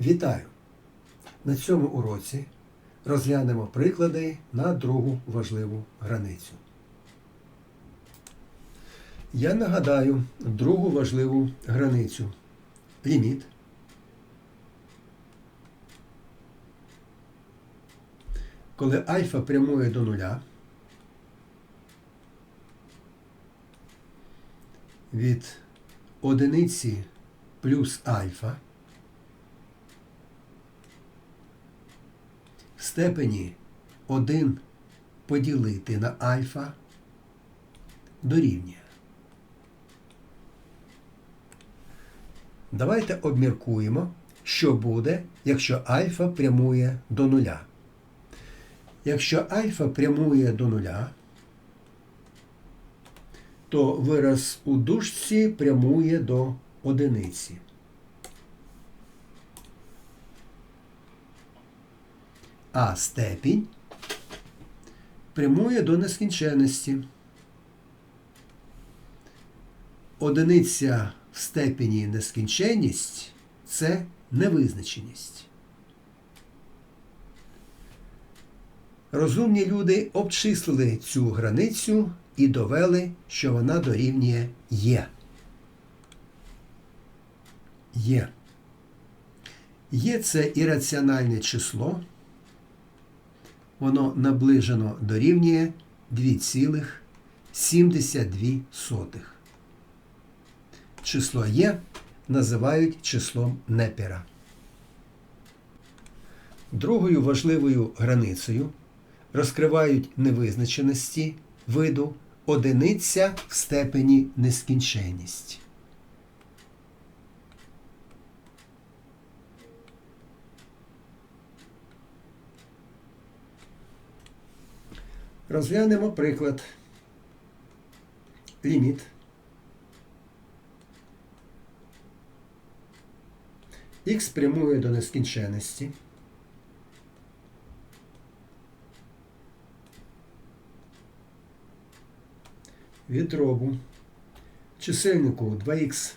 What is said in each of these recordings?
Вітаю! На цьому уроці розглянемо приклади на другу важливу границю. Я нагадаю другу важливу границю. Ліміт. Коли альфа прямує до нуля, від одиниці плюс альфа степені 1 поділити на альфа дорівнює. Давайте обміркуємо, що буде, якщо альфа прямує до нуля. Якщо альфа прямує до нуля, то вираз у дужці прямує до одиниці. А степінь прямує до нескінченності. Одиниця в степені нескінченність це невизначеність. Розумні люди обчислили цю границю і довели, що вона дорівнює Є. Є. Є це ірраціональне число. Воно наближено дорівнює 2,72. Число Є називають числом Непера. Другою важливою границею розкривають невизначеності виду одиниця в степені нескінченність. Розглянемо приклад. Ліміт. Х прямує до нескінченності. від дробу чисельнику 2х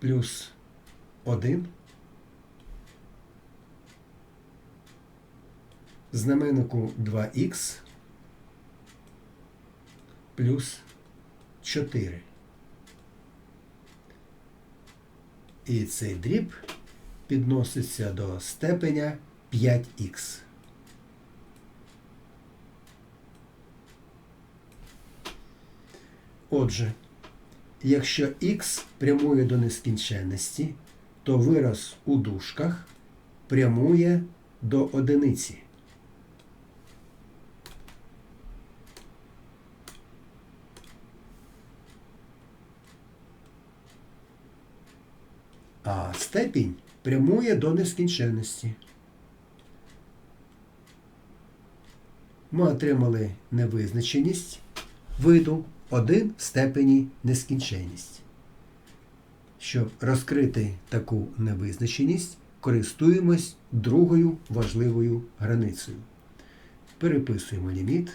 плюс 1, знаменнику 2х плюс 4. І цей дріб підноситься до степеня 5х. Отже, якщо х прямує до нескінченності, то вираз у дужках прямує до одиниці. А степінь прямує до нескінченності. Ми отримали невизначеність виду 1 в степені нескінченність. Щоб розкрити таку невизначеність, користуємось другою важливою границею. Переписуємо ліміт.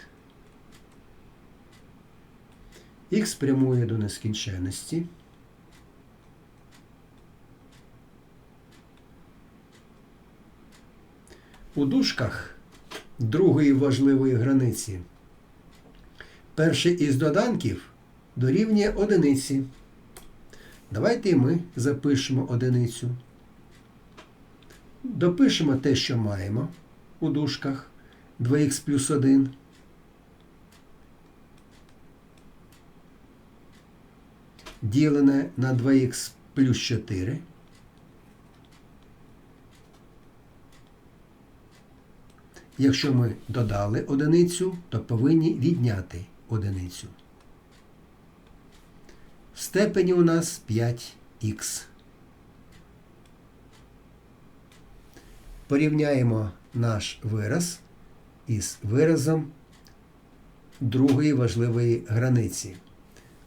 Х прямує до нескінченності. У дужках другої важливої границі перший із доданків дорівнює одиниці. Давайте і ми запишемо одиницю. Допишемо те, що маємо у дужках 2х плюс 1. Ділене на 2х плюс 4. Якщо ми додали одиницю, то повинні відняти одиницю. В степені у нас 5х. Порівняємо наш вираз із виразом другої важливої границі.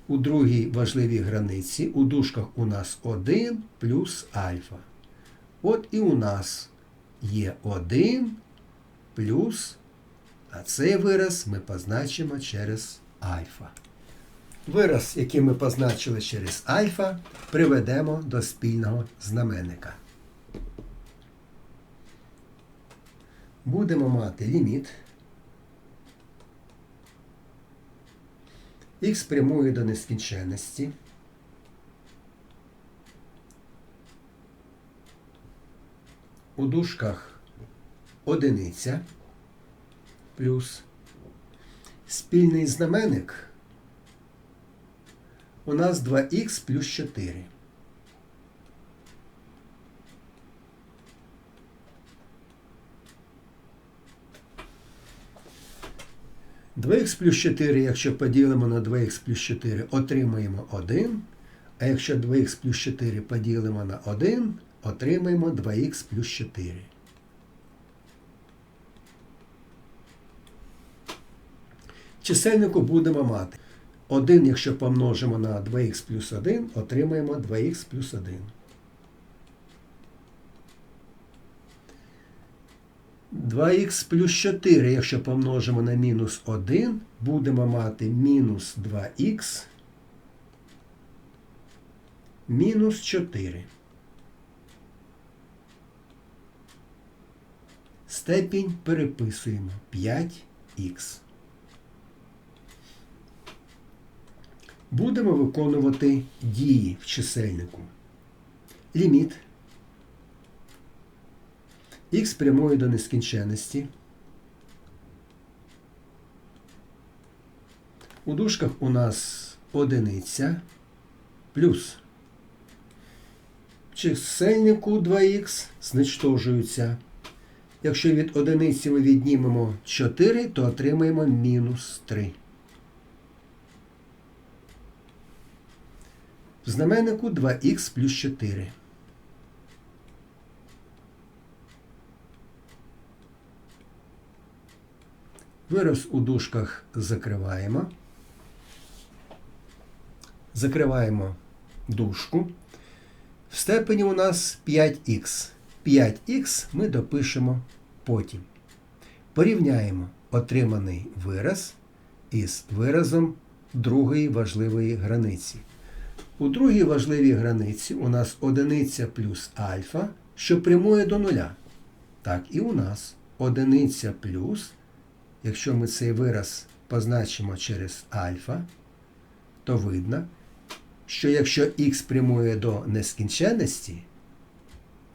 У другій важливій границі у дужках у нас 1 плюс альфа. От і у нас є 1 плюс, а цей вираз ми позначимо через альфа. Вираз, який ми позначили через альфа, приведемо до спільного знаменника. Будемо мати ліміт. Х прямує до нескінченності. У дужках одиниця плюс спільний знаменник у нас 2х плюс 4. Два х плюс 4, якщо поділимо на 2х плюс 4, отримаємо 1. А якщо 2х плюс 4 поділимо на 1, отримаємо 2х плюс 4. Чисельнику будемо мати 1, якщо помножимо на 2х плюс 1, отримаємо 2х плюс 1. Два х плюс 4, якщо помножимо на мінус 1, будемо мати мінус 2х мінус 4. Степінь переписуємо 5х. Будемо виконувати дії в чисельнику. Ліміт х прямує до нескінченності. У дужках у нас одиниця плюс в чисельнику 2х зничтожується. Якщо від одиниці ми віднімемо 4, то отримаємо мінус 3. В знаменнику 2х плюс 4. Вираз у дужках закриваємо. Закриваємо дужку. В степені у нас 5х. 5х ми допишемо потім. Порівняємо отриманий вираз із виразом другої важливої границі. У другій важливій границі у нас одиниця плюс альфа, що прямує до нуля. Так і у нас одиниця плюс, якщо ми цей вираз позначимо через альфа, то видно, що якщо х прямує до нескінченності,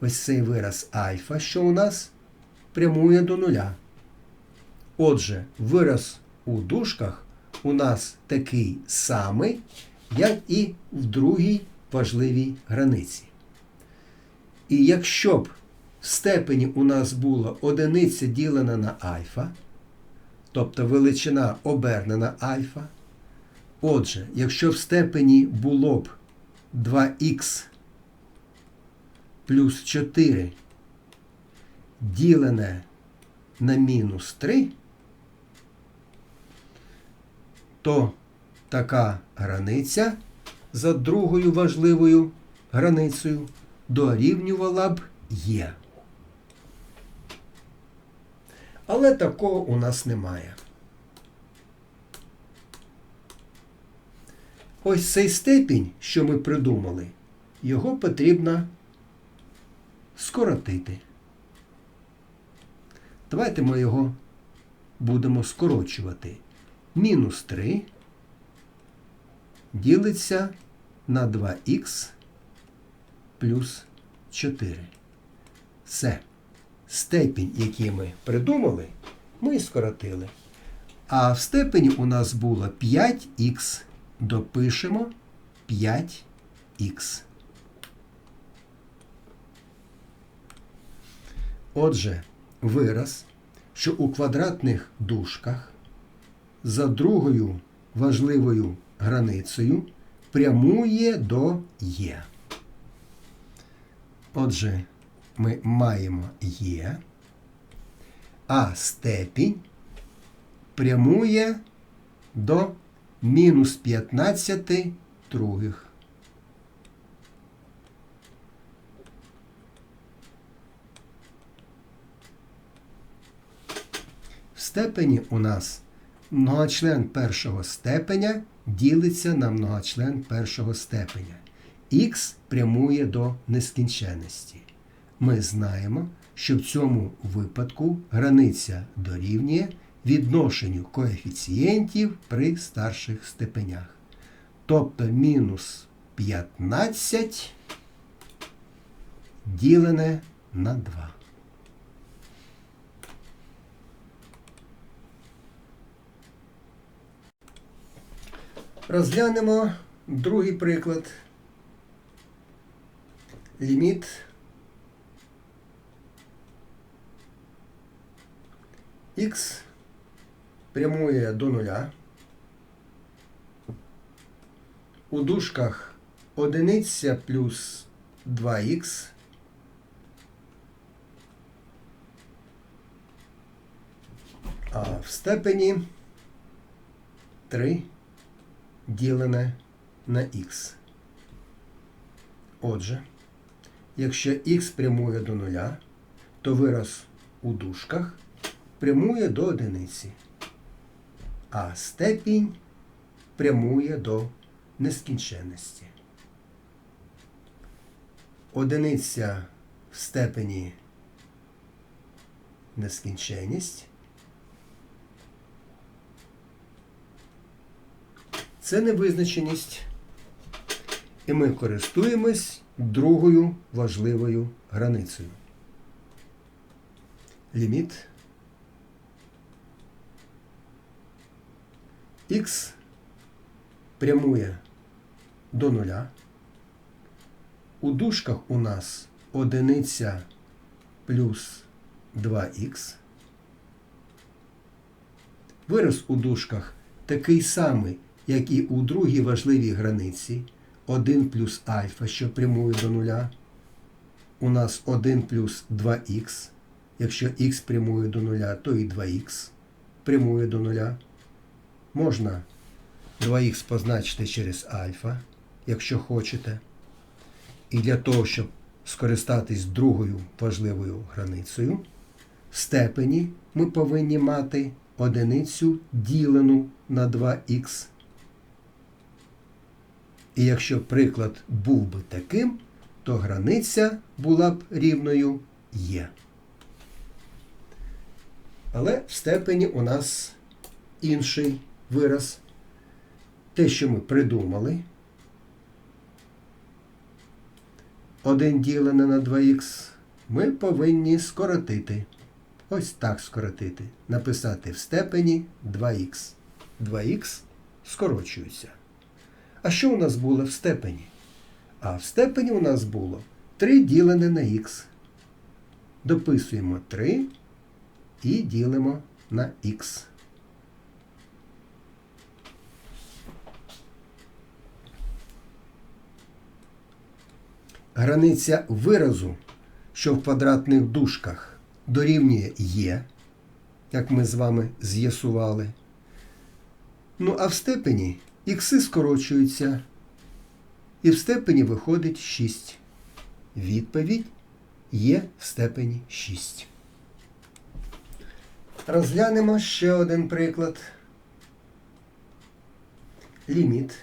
ось цей вираз альфа, що у нас прямує до нуля. Отже, вираз у дужках у нас такий самий, як і в другій важливій границі. І якщо б в степені у нас була одиниця ділена на альфа, тобто величина обернена альфа, отже, якщо в степені було б 2х плюс 4 ділене на мінус 3, то така границя за другою важливою границею дорівнювала б є. Але такого у нас немає. Ось цей степінь, що ми придумали, його потрібно скоротити. Давайте ми його будемо скорочувати. Мінус 3 ділиться на 2х плюс 4. Все. Степінь, який ми придумали, ми скоротили. А в степені у нас було 5х. Допишемо 5х. Отже, вираз, що у квадратних дужках за другою важливою границею прямує до Є. Отже, ми маємо Є, а степінь прямує до мінус 15 других. В степені у нас многочлен першого степеня ділиться на многочлен першого степеня. Х прямує до нескінченності. Ми знаємо, що в цьому випадку границя дорівнює відношенню коефіцієнтів при старших степенях. Тобто мінус 15 ділене на 2. Розглянемо другий приклад. Ліміт х прямує до нуля. У дужках одиниця плюс 2х а в степені 3 ділене на х. Отже, якщо х прямує до нуля, то вираз у дужках прямує до одиниці, а степінь прямує до нескінченності. Одиниця в степені нескінченність. Це невизначеність. І ми користуємось другою важливою границею. Ліміт х прямує до нуля. У дужках у нас одиниця плюс 2х. Вираз у дужках такий самий, як і у другій важливій границі 1 плюс альфа, що прямує до нуля. У нас 1 плюс 2х. Якщо х прямує до нуля, то і 2х прямує до нуля. Можна 2х позначити через альфа, якщо хочете. І для того, щоб скористатись другою важливою границею, в степені ми повинні мати одиницю ділену на 2х. І якщо приклад був би таким, то границя була б рівною є. Але в степені у нас інший вираз. Те, що ми придумали. 1 ділене на 2х ми повинні скоротити. Ось так скоротити. Написати в степені 2х. 2х скорочується. А що у нас було в степені? А в степені у нас було 3 ділене на х. Дописуємо 3 і ділимо на х. Границя виразу, що в квадратних дужках дорівнює є, як ми з вами з'ясували. Ну, а в степені ікси скорочуються, і в степені виходить 6. Відповідь є в степені 6. Розглянемо ще один приклад. Ліміт.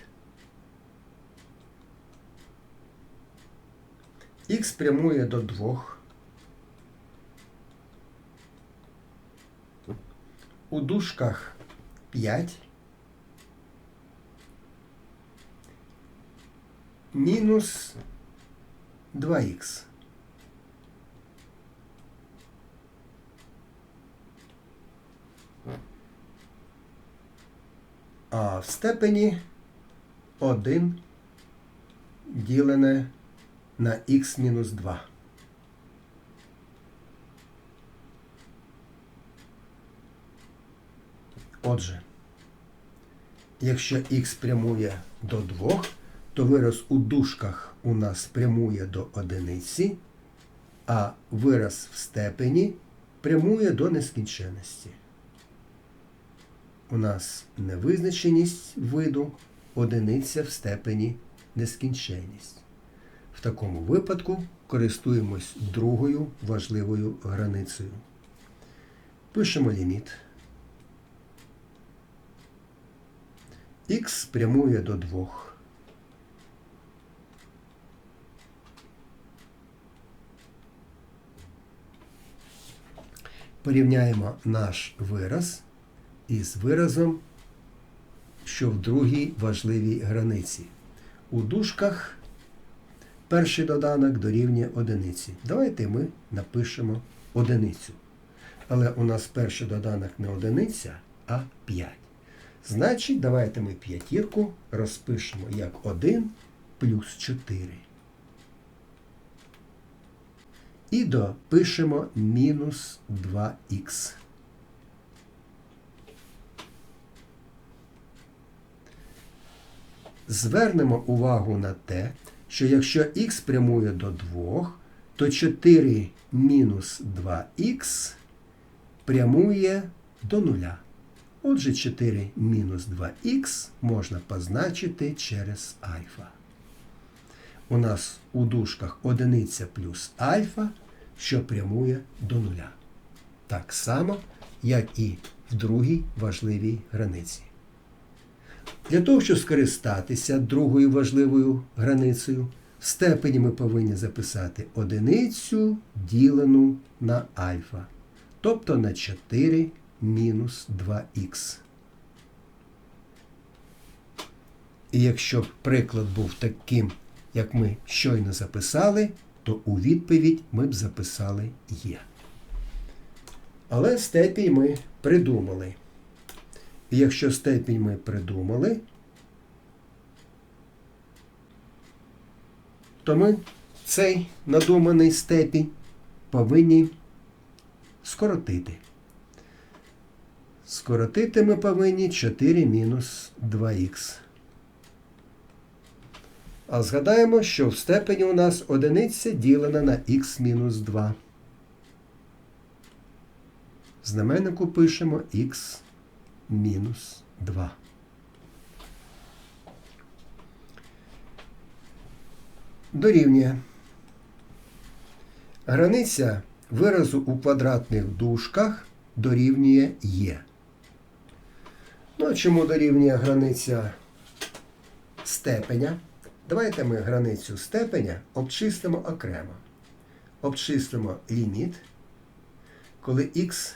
Х прямує до 2. У дужках 5. Мінус 2х. А в степені 1 ділене на х мінус 2. Отже, якщо х прямує до 2, то вираз у дужках у нас прямує до одиниці, а вираз в степені прямує до нескінченності. У нас невизначеність виду одиниця в степені нескінченність. В такому випадку користуємось другою важливою границею. Пишемо ліміт. х прямує до 2. Порівняємо наш вираз із виразом, що в другій важливій границі. У дужках перший доданок дорівнює одиниці. Давайте ми напишемо одиницю. Але у нас перший доданок не одиниця, а 5. Значить, давайте ми п'ятірку розпишемо як 1 плюс 4. І допишемо мінус 2х. Звернемо увагу на те, що якщо х прямує до 2, то 4 мінус 2х прямує до 0. Отже, 4 мінус 2х можна позначити через альфа. У нас у дужках одиниця плюс альфа, що прямує до нуля. Так само, як і в другій важливій границі. Для того, щоб скористатися другою важливою границею, в степені ми повинні записати одиницю ділену на альфа, тобто на 4 мінус 2х. І якщо б приклад був таким, як ми щойно записали, то у відповідь ми б записали є. Але степінь ми придумали. І якщо степінь ми придумали, то ми цей надуманий степінь повинні скоротити. Скоротити ми повинні 4 мінус 2х. А згадаємо, що в степені у нас одиниця ділена на х мінус 2. В знаменнику пишемо х мінус 2. Дорівнює. Границя виразу у квадратних дужках дорівнює є. Ну, а чому дорівнює границя степеня? Давайте ми границю степеня обчислимо окремо. Обчислимо ліміт, коли х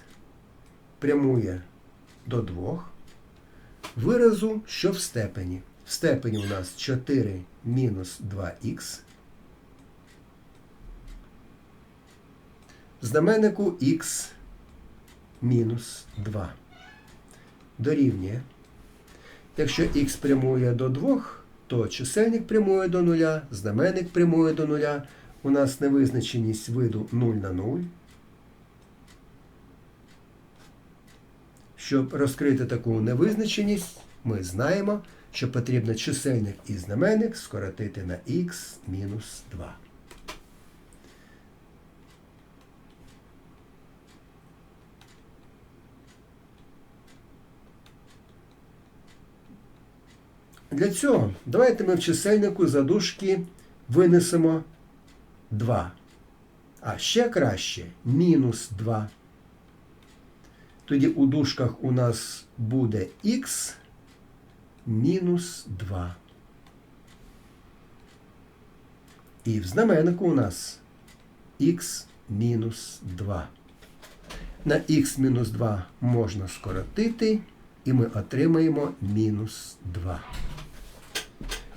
прямує до 2, виразу, що в степені. В степені у нас 4 мінус 2х. В знаменнику х мінус 2. Дорівнює. Якщо х прямує до 2, то чисельник прямує до нуля, знаменник прямує до нуля. У нас невизначеність виду 0 на 0. Щоб розкрити таку невизначеність, ми знаємо, що потрібно чисельник і знаменник скоротити на х мінус 2. Для цього давайте ми в чисельнику задушки винесемо 2. А ще краще мінус 2. Тоді у дужках у нас буде х мінус 2. І в знаменнику у нас х мінус 2. На х мінус 2 можна скоротити, і ми отримаємо мінус 2.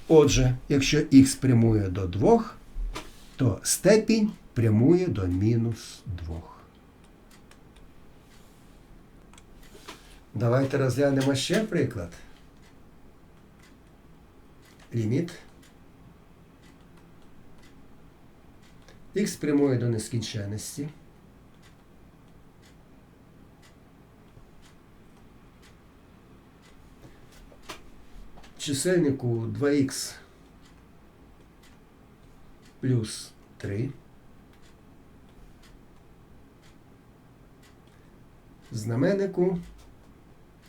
Отже, якщо х прямує до 2, то степінь прямує до мінус 2. Давайте розглянемо ще приклад. Ліміт. Х прямує до нескінченності. Чисельнику 2х плюс 3. Знаменнику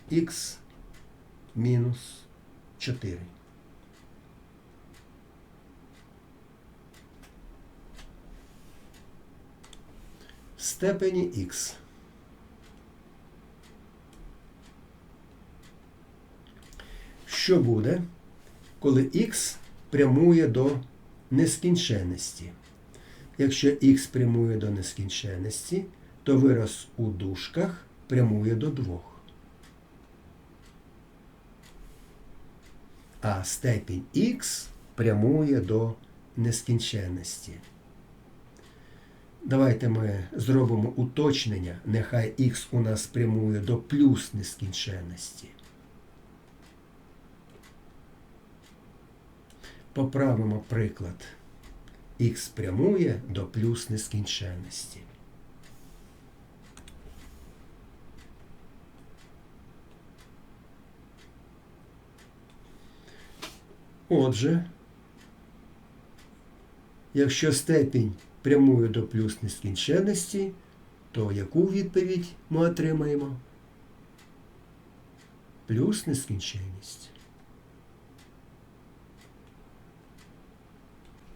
х мінус 4. В степені х. Що буде, коли х прямує до нескінченності? Якщо х прямує до нескінченності, то вираз у дужках прямує до 2. А степінь х прямує до нескінченності. Давайте ми зробимо уточнення. Нехай х у нас прямує до плюс нескінченності. Поправимо приклад. Х прямує до плюс нескінченності. Отже, якщо степінь прямує до плюс нескінченності, то яку відповідь ми отримаємо? Плюс нескінченність.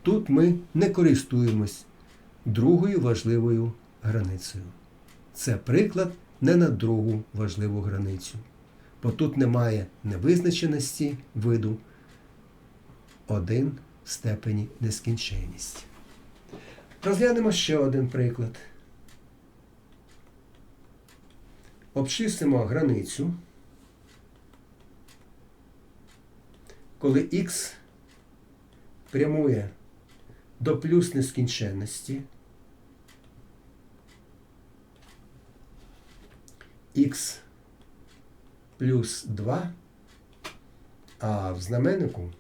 Тут ми не користуємось другою важливою границею. Це приклад не на другу важливу границю, бо тут немає невизначеності виду 1 в степені нескінченність. Розглянемо ще один приклад. Обчистимо границю, коли х прямує до плюс нескінченності, х плюс 2, а в знаменнику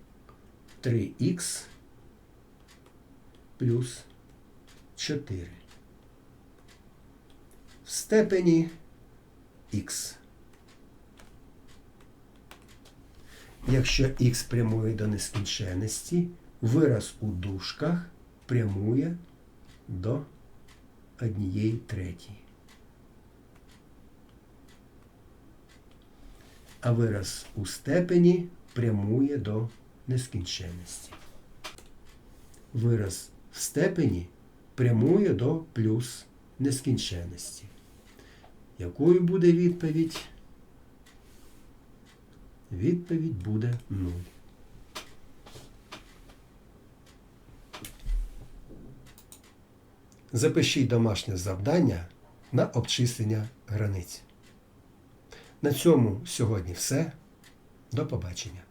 3х плюс 4. В степені х. Якщо х прямує до нескінченності, вираз у дужках прямує до однієї третій. А вираз у степені прямує до нескінченності. Вираз в степені прямує до плюс нескінченності. Якою буде відповідь? Відповідь буде 0. Запишіть домашнє завдання на обчислення границь. На цьому сьогодні все. До побачення.